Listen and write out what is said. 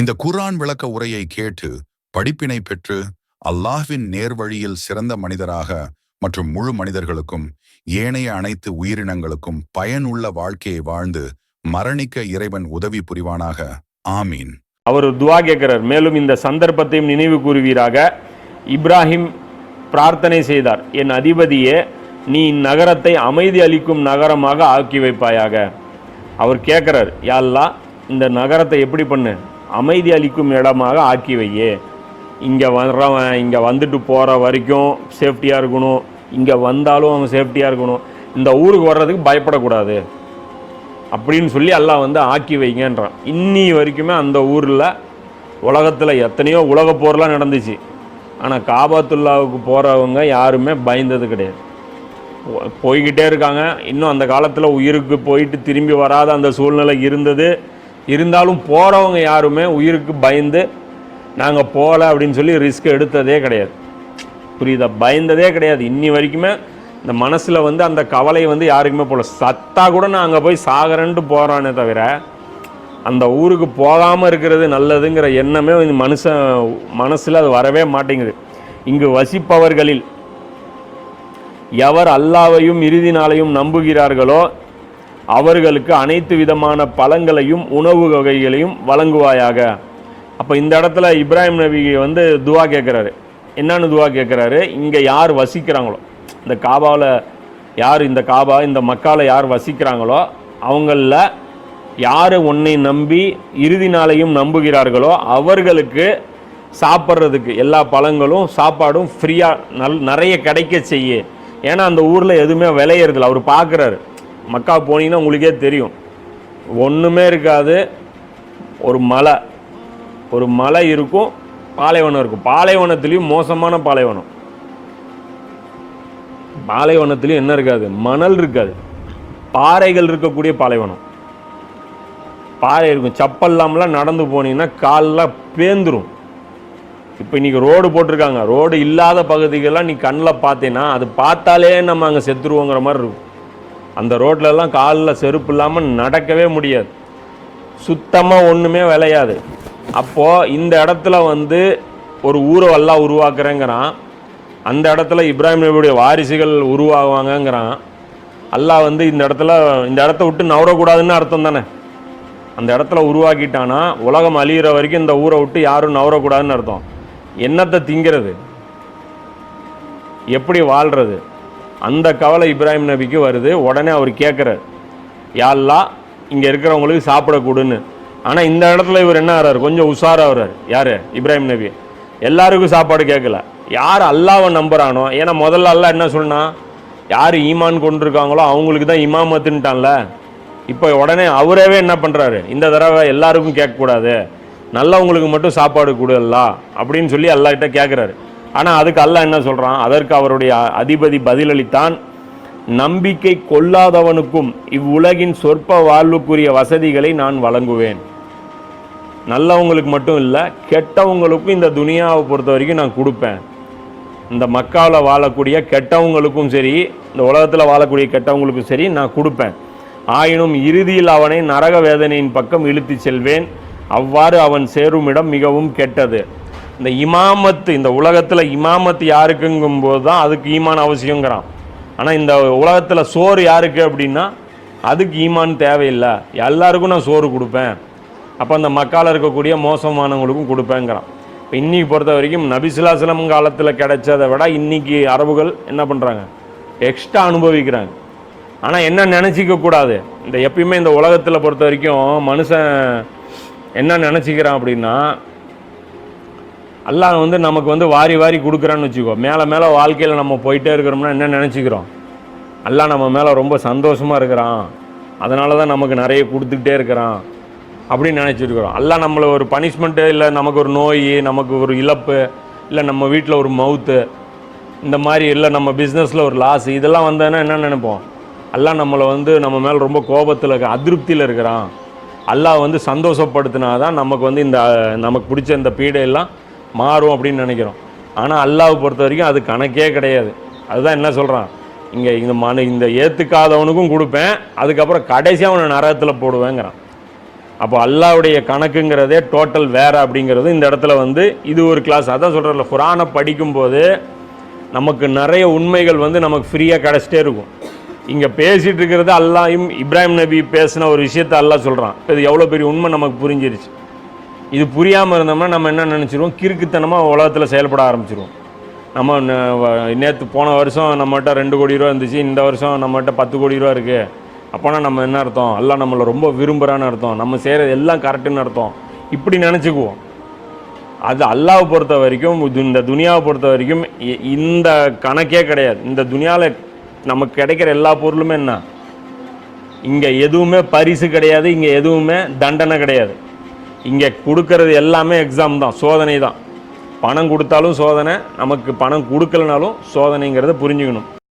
இந்த குர்ஆன் விளக்க உரையை கேட்டு படிப்பினை பெற்று அல்லாஹ்வின் நேர்வழியில் சிறந்த மனிதராக மற்றும் முழு மனிதர்களுக்கும் ஏனைய அனைத்து உயிரினங்களுக்கும் பயனுள்ள வாழ்க்கையை வாழ்ந்து மரணிக்க இறைவன் உதவி புரிவானாக. ஆமீன். அவர் துவா கேட்கிறார். மேலும் இந்த சந்தர்ப்பத்தையும் நினைவு கூறுவீராக. இப்ராஹிம் பிரார்த்தனை செய்தார். என் அதிபதியே நீ இந்நகரத்தை அமைதி அளிக்கும் நகரமாக ஆக்கி வைப்பாயாக. அவர் கேட்குறார் யாழ்லா இந்த நகரத்தை எப்படி பண்ணு? அமைதி அளிக்கும் இடமாக ஆக்கி வையே இங்கே வர்றவன் இங்கே வந்துட்டு போகிற வரைக்கும் சேஃப்டியாக இருக்கணும். இங்கே வந்தாலும் அவன் சேஃப்டியாக இருக்கணும். இந்த ஊருக்கு வர்றதுக்கு பயப்படக்கூடாது. அப்படின்னு சொல்லி எல்லாம் வந்து ஆக்கி வைங்கன்றான். இன்னி வரைக்குமே அந்த ஊரில் உலகத்தில் எத்தனையோ உலக போர்லாம் நடந்துச்சு. ஆனால் காபாத்துல்லாவுக்கு போகிறவங்க யாருமே பயந்தது கிடையாது. போய்கிட்டே இருக்காங்க. இன்னும் அந்த காலத்தில் உயிருக்கு போயிட்டு திரும்பி வராத அந்த சூழ்நிலை இருந்தது. இருந்தாலும் போகிறவங்க யாருமே உயிருக்கு பயந்து நாங்கள் போகல அப்படின்னு சொல்லி ரிஸ்க் எடுத்ததே கிடையாது. புரியுதா? பயந்ததே கிடையாது. இன்னி வரைக்குமே இந்த மனசில் வந்து அந்த கவலை வந்து யாருக்குமே போகல சத்தா கூட நான் அங்கே போய் சாகரன்ட்டு போகிறானே தவிர அந்த ஊருக்கு போகாமல் இருக்கிறது நல்லதுங்கிற எண்ணமே இந்த மனுஷன் மனசில் அது வரவே மாட்டேங்குது. இங்கு வசிப்பவர்களில் எவர் அல்லாவையும் இறுதி நாளையும் நம்புகிறார்களோ அவர்களுக்கு அனைத்து விதமான பழங்களையும் உணவு வகைகளையும் வழங்குவாயாக. அப்போ இந்த இடத்துல இப்ராஹிம் நபி வந்து துவா கேட்குறாரு என்னன்னு துவா கேட்குறாரு இங்கே யார் வசிக்கிறாங்களோ? இந்த காபாவில் யார் இந்த காபா இந்த மக்கால யார் வசிக்கிறாங்களோ அவங்களில் யார் உன்னை நம்பி இறுதி நாளையும் நம்புகிறார்களோ அவர்களுக்கு சாப்பிட்றதுக்கு எல்லா பழங்களும் சாப்பாடும் ஃப்ரீயாக நல் நிறைய கிடைக்க செய்ய ஏன்னா அந்த ஊரில் எதுவுமே விளையிறதில்ல. அவர் பார்க்குறாரு மக்கா போனீங்கன்னா உங்களுக்கே தெரியும். ஒன்றுமே இருக்காது. ஒரு மலை. ஒரு மலை இருக்கும் பாலைவனம் இருக்கும். பாலைவனத்துலேயும் மோசமான பாலைவனம். பாலைவனத்துலேயும் என்ன இருக்காது? மணல் இருக்காது. பாறைகள் இருக்கக்கூடிய பாலைவனம். பாறை இருக்கும். செப்பல் இல்லாமலாம் நடந்து போனீங்கன்னா காலெலாம் பேந்துரும். இப்போ இன்றைக்கி ரோடு போட்டிருக்காங்க. ரோடு இல்லாத பகுதிகளெலாம் நீ கண்ணில் பார்த்தேன்னா அது பார்த்தாலே நம்ம அங்கே செத்துருவோங்கிற மாதிரி இருக்கும். அந்த ரோட்லலாம் காலில் செருப்பு இல்லாமல் நடக்கவே முடியாது. சுத்தமாக ஒன்றுமே விளையாது. அப்போது இந்த இடத்துல வந்து ஒரு ஊரை எல்லாம் உருவாக்குறேங்கிறான். அந்த இடத்துல இப்ராஹிம் நபியுடைய வாரிசுகள் உருவாகுவாங்கங்கிறான் அல்லாஹ் வந்து இந்த இடத்துல இந்த இடத்த விட்டு நவரக்கூடாதுன்னு அர்த்தம் தானே? அந்த இடத்துல உருவாக்கிட்டானா உலகம் அழிகிற வரைக்கும் இந்த ஊரை விட்டு யாரும் நவரக்கூடாதுன்னு அர்த்தம். என்னத்தை திங்கிறது? எப்படி வாழ்கிறது அந்த கவலை இப்ராஹிம் நபிக்கு வருது. உடனே அவர் கேட்குறாரு யாழ்லா இங்கே இருக்கிறவங்களுக்கு சாப்பிடக்கூடுன்னு ஆனால் இந்த இடத்துல இவர் என்ன ஆகிறார் கொஞ்சம் உஷாராக வர்றார் யார்? இப்ராஹிம் நபி. எல்லாருக்கும் சாப்பாடு கேட்கல. யார் அல்லாவை நம்புகிறானோ ஏன்னா முதல்ல அல்லா என்ன சொன்னா யார் ஈமான் கொண்டிருக்காங்களோ அவங்களுக்கு தான் இமாமத்துன்ட்டான்ல. இப்போ உடனே அவரவே என்ன பண்ணுறாரு இந்த தடவை எல்லாருக்கும் கேட்கக்கூடாது. நல்லவங்களுக்கு மட்டும் சாப்பாடு கொடுல்லா அப்படின்னு சொல்லி அல்லாஹ்கிட்ட கேட்குறாரு. ஆனால் அதுக்கு அல்ல என்ன சொல்கிறான் அதற்கு அவருடைய அதிபதி பதிலளித்தான் நம்பிக்கை கொள்ளாதவனுக்கும் இவ்வுலகின் சொற்ப வாழ்வுக்குரிய வசதிகளை நான் வழங்குவேன். நல்லவங்களுக்கு மட்டும் இல்லை கெட்டவங்களுக்கும் இந்த துனியாவை பொறுத்த வரைக்கும் நான் கொடுப்பேன். இந்த மக்காவில் வாழக்கூடிய கெட்டவங்களுக்கும் சரி இந்த உலகத்தில் வாழக்கூடிய கெட்டவங்களுக்கும் சரி நான் கொடுப்பேன். ஆயினும் இறுதியில் அவனை நரக வேதனையின் பக்கம் இழுத்துச் செல்வேன். அவ்வாறு அவன் சேரும் இடம் மிகவும் கெட்டது. இந்த இமாமத்து இந்த உலகத்தில் இமாமத்து யாருக்குங்கும் போது தான் அதுக்கு ஈமான் அவசியங்கிறான். ஆனால் இந்த உலகத்தில் சோறு யாருக்கு அப்படின்னா அதுக்கு ஈமான் தேவையில்லை. எல்லாருக்கும் நான் சோறு கொடுப்பேன். அப்போ அந்த மக்கால் இருக்கக்கூடிய மோசமானவங்களுக்கும் கொடுப்பேங்கிறான். இப்போ இன்னைக்கு பொறுத்த வரைக்கும் நபிசுல்லாஸ்லம் காலத்தில் கிடைச்சதை விட இன்னைக்கு அரபுகள் என்ன பண்ணுறாங்க எக்ஸ்ட்ரா அனுபவிக்கிறாங்க. ஆனால் என்ன நினச்சிக்க கூடாது? இந்த எப்பயுமே இந்த உலகத்தில் பொறுத்த வரைக்கும் மனுஷன் என்ன நினச்சிக்கிறான் அப்படின்னா அல்லாஹ் வந்து நமக்கு வந்து வாரி வாரி கொடுக்குறான்னு வச்சுக்கோ. மேலே மேலே வாழ்க்கையில் நம்ம போயிட்டே இருக்கிறோம்னா என்ன நினச்சிக்கிறோம்? அல்லாஹ் நம்ம மேலே ரொம்ப சந்தோஷமாக இருக்கிறான். அதனால தான் நமக்கு நிறைய கொடுத்துக்கிட்டே இருக்கிறான். அப்படின்னு நினச்சிருக்கிறோம். அல்லாஹ் நம்மளை ஒரு பனிஷ்மெண்ட்டு இல்லை நமக்கு ஒரு நோய் நமக்கு ஒரு இழப்பு இல்லை நம்ம வீட்டில் ஒரு மவுத்து இந்த மாதிரி இல்லை நம்ம பிஸ்னஸில் ஒரு லாஸ் இதெல்லாம் வந்ததுன்னா என்ன நினைப்போம்? அல்லாஹ் நம்மளை வந்து நம்ம மேலே ரொம்ப கோபத்தில் இருக்க அதிருப்தியில் இருக்கிறான். அல்லாஹ் வந்து சந்தோஷப்படுத்தினா தான் நமக்கு வந்து இந்த நமக்கு பிடிச்ச இந்த பீடையெல்லாம் மாறும் அப்படின்னு நினைக்கிறோம். ஆனால் அல்லாஹ் பொறுத்த வரைக்கும் அது கணக்கே கிடையாது. அதுதான் என்ன சொல்கிறான் இங்கே இந்த மனு இந்த ஏற்றுக்காதவனுக்கும் கொடுப்பேன் அதுக்கப்புறம் கடைசியாக அவனை நரகத்தில் போடுவேங்கிறான். அப்போ அல்லாவுடைய கணக்குங்கிறதே டோட்டல் வேறு அப்படிங்கிறது இந்த இடத்துல வந்து இது ஒரு கிளாஸ் அதான் சொல்கிறல குரானை படிக்கும்போது நமக்கு நிறைய உண்மைகள் வந்து நமக்கு ஃப்ரீயாக கிடச்சிட்டே இருக்கும். இங்கே பேசிகிட்டு இருக்கிறது அல்லாயும் இப்ராஹிம் நபி பேசின ஒரு விஷயத்த அல்லாஹ் சொல்கிறான் இது எவ்வளோ பெரிய உண்மை நமக்கு புரிஞ்சிருச்சு. இது புரியாமல் இருந்தோம்னா நம்ம என்ன நினச்சிருவோம்? கிறுக்குத்தனமாக உலகத்தில் செயல்பட ஆரம்பிச்சிருவோம். நம்ம நேற்று போன வருஷம் நம்மகிட்ட ரெண்டு கோடி ரூபா இருந்துச்சு இந்த வருஷம் நம்மகிட்ட பத்து கோடி ரூபா இருக்குது அப்போனா நம்ம என்ன அர்த்தம்? எல்லாம் நம்மளை ரொம்ப விரும்புகிறான்னு அர்த்தம். நம்ம செய்கிறது எல்லாம் கரெக்டுன்னு அர்த்தம். இப்படி நினச்சிக்குவோம். அது அல்லாவை பொறுத்த வரைக்கும் இந்த துனியாவை பொறுத்த வரைக்கும் இ- இந்த கணக்கே கிடையாது. இந்த துனியாவில் நமக்கு கிடைக்கிற எல்லா பொருளுமே என்ன? இங்கே எதுவுமே பரிசு கிடையாது இங்கே எதுவுமே தண்டனை கிடையாது. இங்கே கொடுக்கறது எல்லாமே எக்ஸாம் தான் சோதனை தான். பணம் கொடுத்தாலும் சோதனை நமக்கு பணம் கொடுக்கலனாலும் சோதனைங்கிறத புரிஞ்சுக்கணும்.